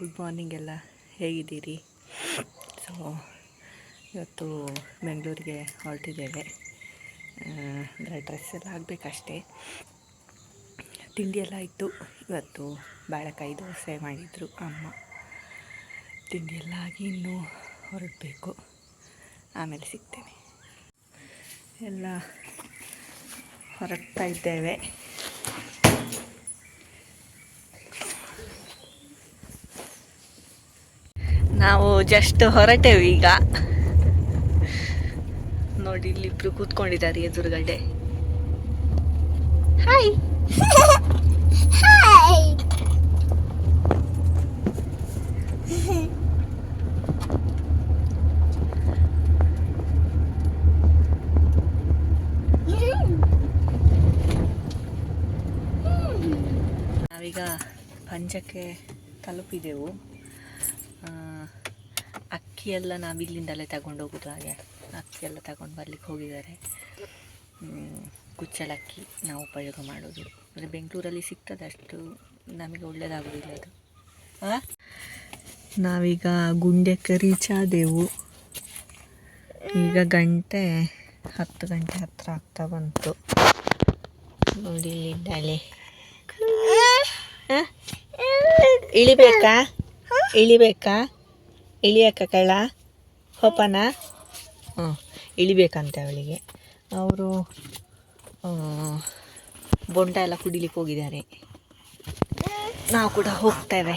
Good morning ಎಲ್ಲ ಹೇಗಿದ್ದೀರಿ? So ಇವತ್ತು ಬೆಂಗಳೂರಿಗೆ ಹೊರಟಿದ್ದೇವೆ. ಅಂದರೆ ಡ್ರೆಸ್ ಎಲ್ಲ ಆಗಬೇಕಷ್ಟೇ ತಿಂಡಿ ಎಲ್ಲ ಇತ್ತು ಇವತ್ತು ಬಾಳೆಕಾಯಿ ದೋಸೆ ಮಾಡಿದರು ಅಮ್ಮ. ತಿಂಡಿ ಎಲ್ಲ ಆಗಿ ಇನ್ನೂ ಹೊರಡಬೇಕು. ಆಮೇಲೆ ಸಿಗ್ತೇನೆ. ಎಲ್ಲ ಹೊರಡ್ತಾ ಇದ್ದೇವೆ. ನಾವು ಜಸ್ಟ್ ಹೊರಟೇವು ಈಗ. ನೋಡಿ ಇಲ್ಲಿಬ್ರು ಕೂತ್ಕೊಂಡಿದ್ದಾರೆ ಎದುರುಗಡೆ. ಹಾಯ್ ನಾವೀಗ ಪಂಚಕ್ಕೆ ತಲುಪಿದೆವು. ಅಕ್ಕಿ ಎಲ್ಲ ನಾವು ಇಲ್ಲಿಂದಲೇ ತಗೊಂಡು ಹೋಗೋದು ಹಾಗೆ. ಅಕ್ಕಿ ಎಲ್ಲ ತಗೊಂಡು ಬರ್ಲಿಕ್ಕೆ ಹೋಗಿದ್ದಾರೆ. ಕುಚ್ಚಲಕ್ಕಿ ನಾವು ಉಪಯೋಗ ಮಾಡೋದು. ಅಂದರೆ ಬೆಂಗಳೂರಲ್ಲಿ ಸಿಗ್ತದೆ ಅಷ್ಟು. ನಮಗೆ ಒಳ್ಳೆಯದಾಗೋದಿಲ್ಲ ಅದು? ನಾವೀಗ ಗುಂಡ್ಯಕ್ಕೆ ರೀಚ್ ಆದೆವು ಈಗ ಗಂಟೆ ಹತ್ತು, ಗಂಟೆ ಹತ್ತಿರ ಆಗ್ತಾ ಬಂತು. ನೋಡಿ ಇಲ್ಲಿದ್ದಾಳೆ? ಇಳಿಬೇಕಾ? ಇಳಿಬೇಕಾ? ಇಳಿಯಕ್ಕ ಕಳ್ಳ ಹೋಪನ ಹ್ಞೂ ಇಳಿಬೇಕಂತೆ ಅವಳಿಗೆ. ಅವರು ಬೊಂಡ ಎಲ್ಲ ಕುಡಿಲಿಕ್ಕೆ ಹೋಗಿದ್ದಾರೆ. ನಾವು ಕೂಡ ಹೋಗ್ತೇವೆ.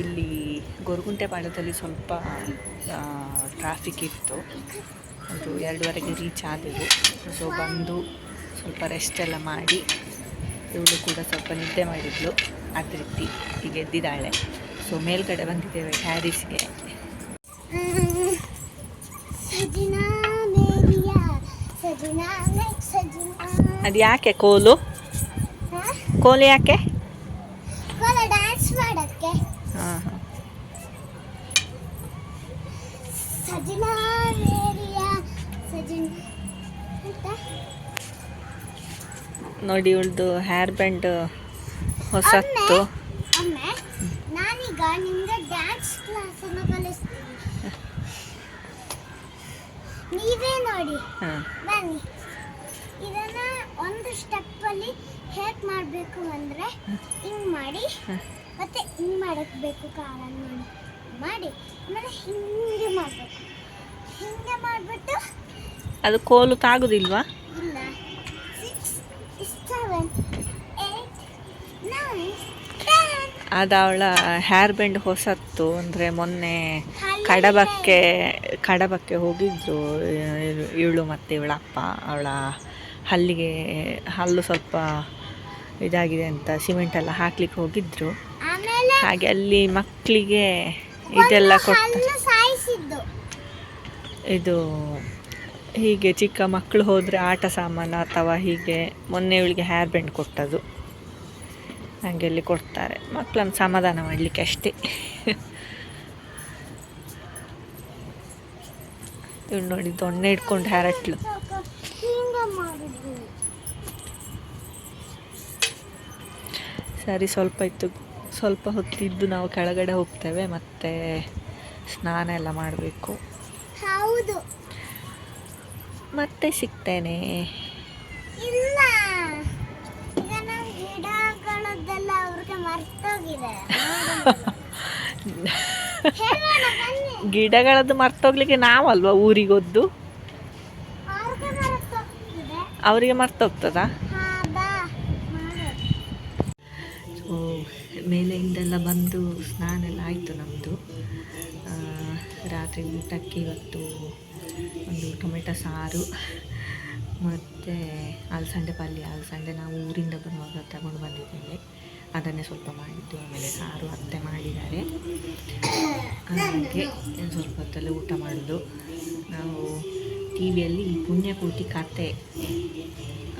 ಇಲ್ಲಿ ಗೊರಗುಂಟೆ ಪಾಳ್ಯದಲ್ಲಿ ಸ್ವಲ್ಪ ಟ್ರಾಫಿಕ್ ಇತ್ತು. ಅದು ಎರಡುವರೆಗೆ ರೀಚ್ ಆದೆವು ಸೊ ಬಂದು ಸ್ವಲ್ಪ ರೆಸ್ಟ್ ಎಲ್ಲ ಮಾಡಿ ಇವಳು ಕೂಡ ಸ್ವಲ್ಪ ನಿದ್ದೆ ಮಾಡಿದ್ಲು. ಅದೃತಿ ಈಗ ಎದ್ದಿದ್ದಾಳೆ. ಸೊ ಮೇಲ್ಗಡೆ ಬಂದಿದ್ದೇವೆ ಟ್ಯಾರಿಸ್ಗೆ ಅದು ಯಾಕೆ ಕೋಲು? ಕೋಲು ಯಾಕೆ? ಹಾಂ ಹಾಂ ಸಜಿನಾ ಮೇರಿಯಾ ಸಜಿನಾ ನೋಡಿ ಇವಳದು ಹೇರ್ ಬ್ಯಾಂಡ್ ಹೊಸತ್ತು. ನಾನೀಗ ನಿಮ್ಗೆ ಡ್ಯಾನ್ಸ್ ಕ್ಲಾಸ್ ಅನ್ನು ಕಲಿಸ್ತೀನಿ. ನೀವೇ ನೋಡಿ ಹಾಂ. ಬನ್ನಿ. ಇದನ್ನ ಒಂದು ಸ್ಟೆಪ್ ಅಲ್ಲಿ ಹೇಗ್ ಮಾಡಬೇಕು ಅಂದ್ರೆ ಹಿಂಗ್ ಮಾಡಿ. ಮತ್ತೆ ಹಿಂಗ್ ಮಾಡಕ್ ಬೇಕು ನೋಡಿ ಮಾಡಿ ಆಮೇಲೆ ಹಿಂಗೆ ಮಾಡಬೇಕು. ಹಿಂಗೆ ಮಾಡಿಬಿಟ್ಟು ಅದು ಕೋಲು ತಾಗುದಿಲ್ವಾ? ಇಲ್ಲ. Six seven eight nine ten ಅದು ಅವಳ ಹೇರ್ ಬ್ಯಾಂಡ್ ಹೊಸತ್ತು ಅಂದರೆ ಮೊನ್ನೆ ಕಡಬಕ್ಕೆ ಕಡಬಕ್ಕೆ ಹೋಗಿದ್ದರು ಇವಳು ಮತ್ತು ಇವಳ ಅಪ್ಪ. ಅವಳ ಹಲ್ಲಿಗೆ ಹಲ್ಲು ಸ್ವಲ್ಪ ಇದಾಗಿದೆ ಅಂತ ಸಿಮೆಂಟ್ ಎಲ್ಲ ಹಾಕ್ಲಿಕ್ಕೆ ಹೋಗಿದ್ರು. ಆಮೇಲೆ ಹಾಗೆ ಅಲ್ಲಿ ಮಕ್ಕಳಿಗೆ ಇದೆಲ್ಲ ಕೊಟ್ಟು ಕೊಡ್ತಾರೆ ಇದು ಹೀಗೆ ಚಿಕ್ಕ ಮಕ್ಕಳು ಹೋದರೆ ಆಟ ಸಾಮಾನು ಅಥವಾ ಹೀಗೆ ಮೊನ್ನೆ ಇವಳಿಗೆ ಹೇರ್ ಬೆಂಡ್ ಕೊಟ್ಟದು ಹಾಗೆ ಅಲ್ಲಿ ಕೊಡ್ತಾರೆ. ಮಕ್ಕಳನ್ನು ಸಮಾಧಾನ ಮಾಡಲಿಕ್ಕೆ ಅಷ್ಟೇ. ಇವಳು ನೋಡಿ ದೊಣ್ಣೆ ಇಟ್ಕೊಂಡು ಹ್ಯಾರಟ್ಲು ಸರಿ ಸ್ವಲ್ಪ ಇತ್ತು. ಸ್ವಲ್ಪ ಹೊತ್ತಿದ್ದು ನಾವು ಕೆಳಗಡೆ ಹೋಗ್ತೇವೆ ಮತ್ತೆ ಸ್ನಾನ ಎಲ್ಲ ಮಾಡಬೇಕು. ಹೌದು. ಮತ್ತೆ ಸಿಗ್ತೇನೆ. ಇಲ್ಲ. ಗಿಡಗಳದ್ದೆಲ್ಲ ಅವ್ರಿಗೆ ಮರ್ತು ಮರ್ತೋಗಿದೆ ಗಿಡಗಳದ್ದು ಮರ್ತೋಗ್ಲಿಕ್ಕೆ ನಾವಲ್ವಾ ಊರಿಗೊದ್ದು? ಅವರಿಗೆ ಮರ್ತೋಗ್ತಿದೆ ಅವರಿಗೆ ಮರ್ತೋಗ್ತದಾ ಹಾ ಬಾ ಮಾಡೋದು ಸೊ ಮೇಲೆಯಿಂದೆಲ್ಲ ಬಂದು ಸ್ನಾನ ಎಲ್ಲ ಆಯಿತು ನಮ್ಮದು ರಾತ್ರಿ ಊಟಕ್ಕೆ ಇವತ್ತು ಒಂದು ಟೊಮೆಟೊ ಸಾರು, ಮತ್ತು ಅಲಸಂಡೆ ಪಲ್ಯ. ಅಲಸಂಡೆ ನಾವು ಊರಿಂದ ಬರುವಾಗ ತಗೊಂಡು ಬಂದಿದ್ದೇವೆ. ಅದನ್ನೇ ಸ್ವಲ್ಪ ಮಾಡಿದ್ದು, ಆಮೇಲೆ ಸಾರು, ಅತ್ತೆ ಮಾಡಿದ್ದಾರೆ. ಹಾಗೆ ಸ್ವಲ್ಪ ಹೊತ್ತಲ್ಲೇ ಊಟ ಮಾಡೋದು. ನಾವು ಟಿ ವಿಯಲ್ಲಿ ಪುಣ್ಯಕೋಟಿ ಕತೆ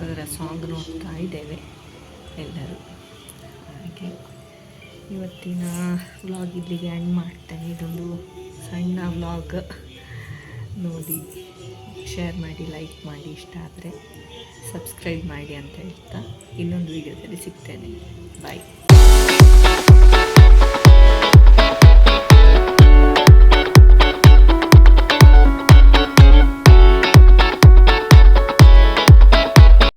ಅದರ ಸಾಂಗ್ ನೋಡ್ತಾ ಇದ್ದೇವೆ ಎಲ್ಲರೂ. ಹಾಗೆ. ಇವತ್ತಿನ ವ್ಲಾಗ್ ಇಲ್ಲಿಗೆ ಎಂಡ್ ಮಾಡ್ತೇನೆ. ಇದೊಂದು ಸಣ್ಣ ವ್ಲಾಗ್ ನೋಡಿ ಶೇರ್ ಮಾಡಿ ಲೈಕ್ ಮಾಡಿ, ಇಷ್ಟ ಆದರೆ ಸಬ್ಸ್ಕ್ರೈಬ್ ಮಾಡಿ ಅಂತ ಹೇಳ್ತಾ ಇನ್ನೊಂದು ವೀಡಿಯೋದಲ್ಲಿ ಸಿಗ್ತೇನೆ. ಬಾಯ್